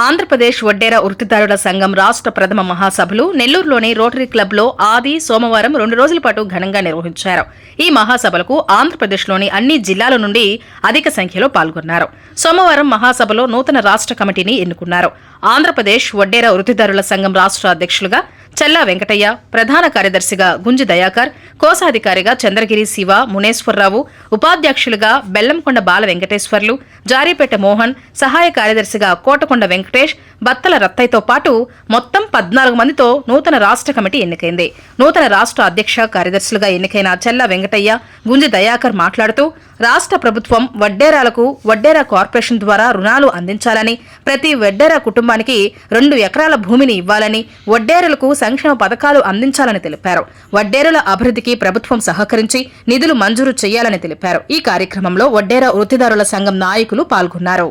ఆంధ్రప్రదేశ్ వడ్డేర వృత్తిదారుల సంఘం రాష్ట్ర ప్రథమ మహాసభలు నెల్లూరులోని రోటరీ క్లబ్లో ఆది సోమవారం రెండు రోజుల పాటు ఘనంగా నిర్వహించారు. ఈ మహాసభలకు ఆంధ్రప్రదేశ్లోని అన్ని జిల్లాల నుండి అధిక సంఖ్యలో పాల్గొన్నారు. సోమవారం మహాసభలో నూతన రాష్ట్ర కమిటీని ఎన్నుకున్నారు. ఆంధ్రప్రదేశ్ వడ్డేర వృత్తిదారుల సంఘం రాష్ట్ర అధ్యక్షులుగా చల్లా వెంకటయ్య ప్రధాన కార్యదర్శిగా గుంజి దయాకర్ కోశాధికారిగా చంద్రగిరి శివ మునేశ్వరరావు ఉపాధ్యక్షులుగా బెల్లంకొండ బాల వెంకటేశ్వర్లు జారీపేట మోహన్ సహాయ కార్యదర్శిగా కోటకొండ వెంకటేష్ బత్తల రత్తయ్యతో పాటు మొత్తం పద్నాలుగు మందితో నూతన రాష్ట్ర కమిటీ ఎన్నికైంది. నూతన రాష్ట్ర అధ్యక్ష కార్యదర్శులుగా ఎన్నికైన చెల్లా వెంకటయ్య గుంజి దయాకర్ మాట్లాడుతూ రాష్ట్ర ప్రభుత్వం వడ్డేరాలకు వడ్డేరా కార్పొరేషన్ ద్వారా రుణాలు అందించాలని ప్రతి వడ్డేరా కుటుంబానికి రెండు ఎకరాల భూమిని ఇవ్వాలని వడ్డేరులకు సంక్షేమ పథకాలు అందించాలని తెలిపారు. వడ్డేరుల అభివృద్ధికి ప్రభుత్వం సహకరించి నిధులు మంజూరు చేయాలని తెలిపారు. ఈ కార్యక్రమంలో వడ్డేరా వృత్తిదారుల సంఘం నాయకులు పాల్గొన్నారు.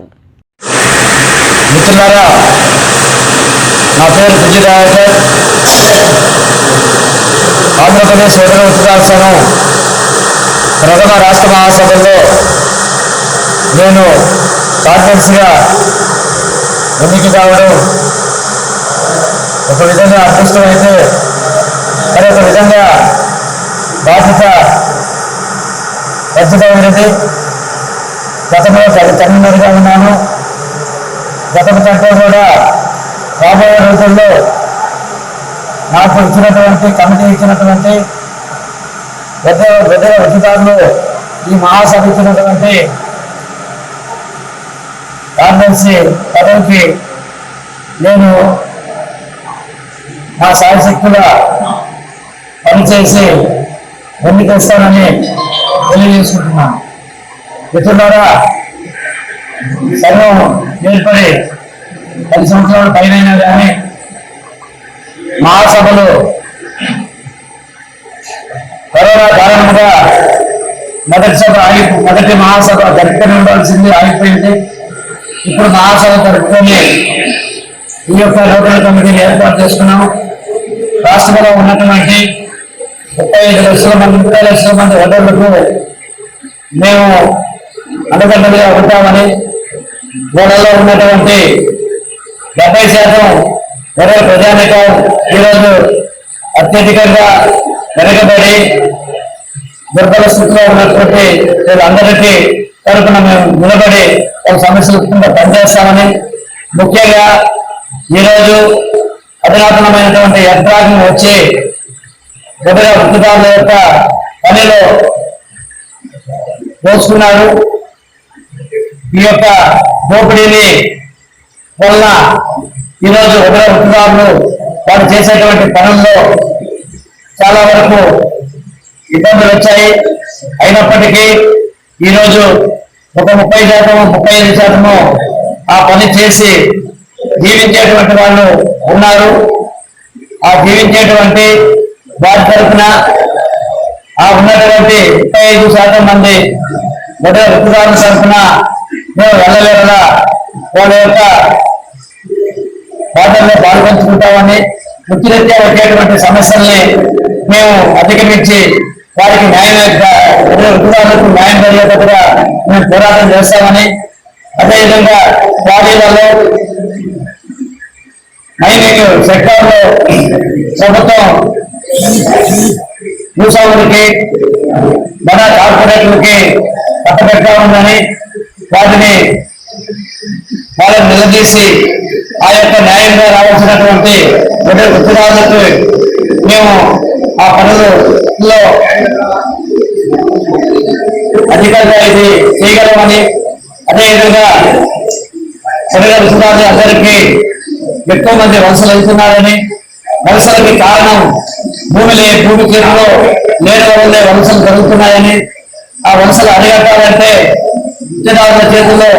నా పేరు ఆంధ్రప్రదేశ్ వడ్డేరా ఉత్తరాల సంఘం ప్రథమ రాష్ట్ర మహాసభలో నేను కాన్ఫరెన్స్గా ఎన్నిక కావడం ఒక విధంగా అదృష్టం అయితే మరి ఒక విధంగా బాధ్యత పెద్దదైనది గతంలో తల్లి తల్లిదండ్రులుగా ఉన్నాను. గతం కంటే కూడా రాబోయే రోజుల్లో నాకు ఇచ్చినటువంటి కమిటీ ఇచ్చినటువంటి పెద్ద పెద్ద అధికారులు ఈ మహాసభ ఇచ్చినటువంటి కార్యదర్శి పదవికి నేను మా శాయశక్తుల పనిచేసి ఎన్నికేస్తానని తెలియజేసుకుంటున్నాను. మిత్రులారా సర్వం ఏర్పడి పది సంవత్సరాల పైన కానీ మహాసభలు కరోనా కారణంగా మొదటి సభ ఆగి మొదటి మహాసభ జరుపుకొని ఉండాల్సింది ఆగిపోయింది. ఇప్పుడు మహాసభ జరుపుకొని ఈ యొక్క లోకల్ కమిటీని ఏర్పాటు చేసుకున్నాం రాష్ట్రంలో ఉన్నటువంటి ముప్పై ఐదు లక్షల మంది ముప్పై లక్షల మంది ఓటర్లకు మేము అండదండలుగా ఉంటామని గోడల్లో ఉన్నటువంటి డెబ్బై శాతం వరద ప్రజానికం ఈరోజు అత్యధికంగా వెనకబడి దుర్బల స్థితిలో ఉన్నటువంటి వీళ్ళందరికీ తరపున మేము నిలబడి ఒక సమస్యలు కింద పనిచేస్తామని ముఖ్యంగా ఈరోజు అధునాతనమైనటువంటి యంత్రాంగం వచ్చి కొద్దిగా వృత్తిదారుల యొక్క పనిలో దోచుకున్నారు. ఈ యొక్క దోపిడీని వల్ల ఈరోజు ఉదయ వృత్తిదారులు వారు చేసేటువంటి పనుల్లో చాలా వరకు ఇబ్బందులు వచ్చాయి. అయినప్పటికీ ఈరోజు ఒక ముప్పై శాతము ముప్పై ఐదు శాతము ఆ పని చేసి జీవించేటువంటి వాళ్ళు ఉన్నారు. ఆ జీవించేటువంటి వారి తరఫున ఆ ఉన్నటువంటి ముప్పై ఐదు శాతం మంది మొదటి వృత్తిదారుల తరఫున మేము వెళ్ళలేదా వాళ్ళ యొక్క బాధల్లో పాల్గొంచుకుంటామని ముఖ్యరీత్యా వచ్చేటువంటి సమస్యల్ని మేము అధిగమించి వారికి న్యాయం వృత్తిదారులకు న్యాయం జరిగేటట్టుగా మేము పోరాటం చేస్తామని అదేవిధంగా వాడీలలో మైనింగ్ సెక్టార్లో ప్రభుత్వం భూస్వాములకి బడా కార్పొరేట్లకి కట్టబెట్టా ఉందని వాటిని వాళ్ళని నిలదీసి ఆ యొక్క న్యాయంగా రావాల్సినటువంటి ఉత్తరాలకు మేము ఆ పనులలో అధికంగా ఇది చేయగలమని అదేవిధంగా సరిగా వృత్తిదారులు అందరికీ ఎక్కువ మంది వలసలు వెళ్తున్నారని వలసలకి కారణం భూమి లే భూమి చేతిలో లేని వల్లే వలసలు జరుగుతున్నాయని ఆ వలసలు అరిగట్టాలంటే వృత్తిదారుల చేతుల్లో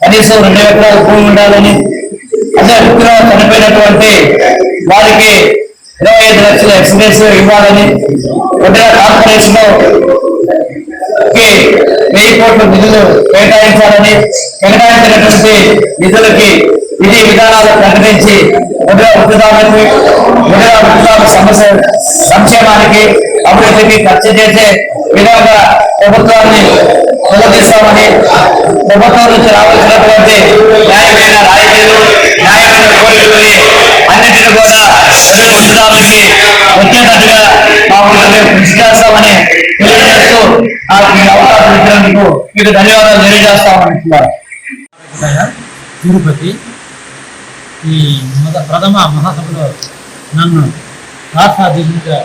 కనీసం రెండు ఎకరాల భూమి ఉండాలని అదే వృత్తిలో చనిపోయినటువంటి వారికి ఇరవై ఐదు లక్షల ఎక్స్ప్రెస్ ఇవ్వాలని కొద్దిగా కార్పొరేషన్కి వెయ్యి కోట్ల నిధులు కేటాయించాలని కేటాయించినటువంటి నిధులకి విధి విధానాలు ప్రకటించి వడ్డీల వృత్తిదారులకు వడ్డీల వృత్తిదారుల సమస్య సంక్షేమానికి అభివృద్ధికి ఖర్చు చేసే విధంగా ప్రభుత్వాన్ని నిలదీస్తామని ప్రభుత్వం నుంచి రావాల్సినటువంటి న్యాయమైన రాయితీలు వచ్చేటట్టుగా తెలియజేస్తూ నాకు అవకాశం ఇచ్చినందుకు మీకు ధన్యవాదాలు తెలియజేస్తామని తిరుపతి ఈ ప్రథమ మహాసభలో నన్ను రాష్ట్ర అధ్యక్షుడిగా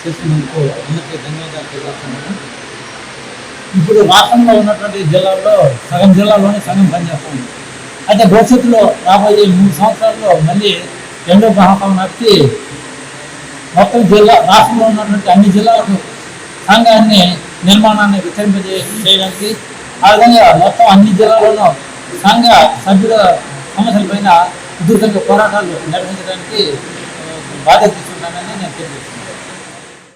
చేసినందుకు అందరికీ ధన్యవాదాలు తెలియజేస్తున్నాను. ఇప్పుడు రాష్ట్రంలో ఉన్నటువంటి జిల్లాల్లో సగం జిల్లాలోనే సగం పనిచేస్తుంది అయితే భవిష్యత్తులో రాబోయే మూడు సంవత్సరాల్లో మళ్ళీ రెండో మహాసభ నడిచి మొత్తం జిల్లా రాష్ట్రంలో ఉన్నటువంటి అన్ని జిల్లాలకు సంఘాన్ని నిర్మాణాన్ని విస్తరింపజే చేయడానికి ఆ విధంగా మొత్తం అన్ని జిల్లాల్లోనూ సంఘ సభ్యుల సమస్యల పైన ఉధృతంగా పోరాటాలు నిర్వహించడానికి బాధ్యత తీసుకున్నానని నేను తెలియజేస్తున్నాను.